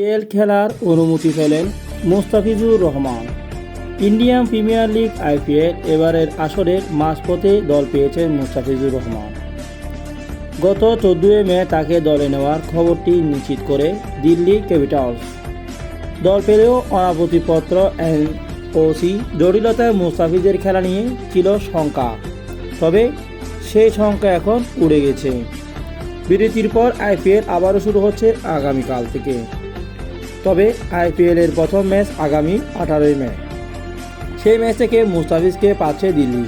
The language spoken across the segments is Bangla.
আইপিএল খেলার অনুমতি পেলেন Mustafizur Rahman. Indian Premier League IPL এবারের আসরের মাঝপথে দল পেয়েছেন মুস্তাফিজুর রহমান। গত চোদ্দোই মে তাকে দলে নেওয়ার খবরটি নিশ্চিত করে দিল্লি ক্যাপিটালস। দল পেলেও অনাপত্তিপত্র, এনওসি জটিলতায় মুস্তাফিজের খেলা নিয়ে ছিল শঙ্কা। তবে সেই শঙ্কা এখন উড়ে গেছে। বিরতির পর আইপিএল আবারও শুরু হচ্ছে আগামীকাল থেকে। তবে আইপিএলের প্রথম ম্যাচ আগামী আঠারোই মে। সেই ম্যাচ থেকে মুস্তাফিজকে পাচ্ছে দিল্লি।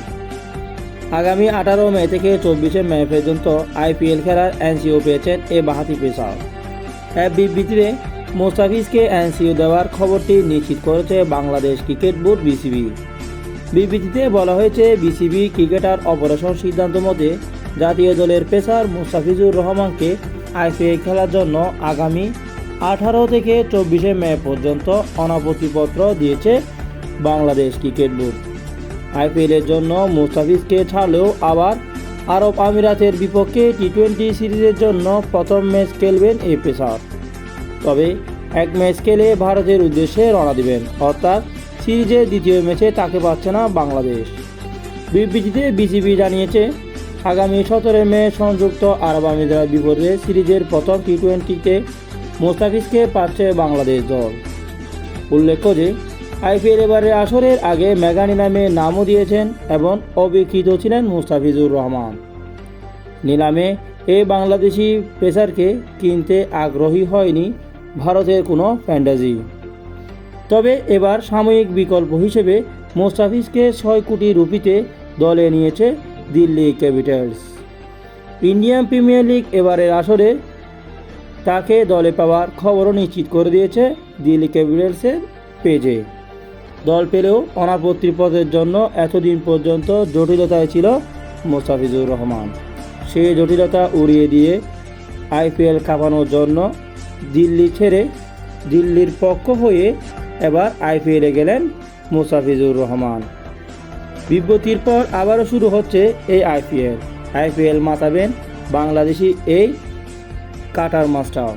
আগামী আঠারো মে থেকে চব্বিশে মে পর্যন্ত আইপিএল খেলার এনসিও পেয়েছেন এ বাহাতি পেশাও এক বিবৃতিতে মুস্তাফিজকে এনসিও দেওয়ার খবরটি নিশ্চিত করেছে বাংলাদেশ ক্রিকেট বোর্ড বিসিবি। বিবৃতিতে বলা হয়েছে, বিসিবি ক্রিকেটার অপারেশন সিদ্ধান্ত মতে জাতীয় দলের পেসার মুস্তাফিজুর রহমানকে আইপিএল খেলার জন্য আগামী আঠারো থেকে চব্বিশে মে পর্যন্ত অনাপত্তিপত্র দিয়েছে বাংলাদেশ ক্রিকেট বোর্ড। আইপিএলের জন্য মুস্তাফিজকে ছাড়লেও আবার আরব আমিরাতের বিপক্ষে টি টোয়েন্টি সিরিজের জন্য প্রথম ম্যাচ খেলবেন এই পেসার তবে এক ম্যাচ খেলে ভারতের উদ্দেশ্যে রওনা দিবেন, অর্থাৎ সিরিজের দ্বিতীয় ম্যাচে তাকে পাচ্ছে না বাংলাদেশ। বিবৃতিতে বিসিবি জানিয়েছে, আগামী সতেরো মে সংযুক্ত আরব আমিরাত বিপরীতে সিরিজের প্রথম টি টোয়েন্টিতে মোস্তাফিজকে পাচ্ছে বাংলাদেশ দল। উল্লেখ্য যে, আইপিএল এবারের আসরের আগে মেগানি নামে নামও দিয়েছেন এবং অবিকৃত ছিলেন মুস্তাফিজুর রহমান। নিলামে এই বাংলাদেশি পেসারকে কিনতে আগ্রহী হয়নি ভারতের কোনো ফ্যান্টাজি তবে এবার সাময়িক বিকল্প হিসেবে মোস্তাফিজকে ছয় কোটি রুপিতে দলে নিয়েছে Delhi Capitals. Indian Premier League এবারের আসরে তাকে দলে পাওয়ার খবরও নিশ্চিত করে দিয়েছে দিল্লি ক্যাপিটালসের পেজে। দল পেলেও অনাপত্তি পদের জন্য এতদিন পর্যন্ত জটিলতায় ছিল মোস্তাফিজুর রহমান। সেই জটিলতা উড়িয়ে দিয়ে আইপিএল কাঁপানোর জন্য দিল্লি ছেড়ে দিল্লির পক্ষ হয়ে এবার আইপিএলে গেলেন মোস্তাফিজুর রহমান। বিবৃতির পর আবারও শুরু হচ্ছে এই আইপিএল। আইপিএল মাতাবেন বাংলাদেশি এই কাটার মাস্টার।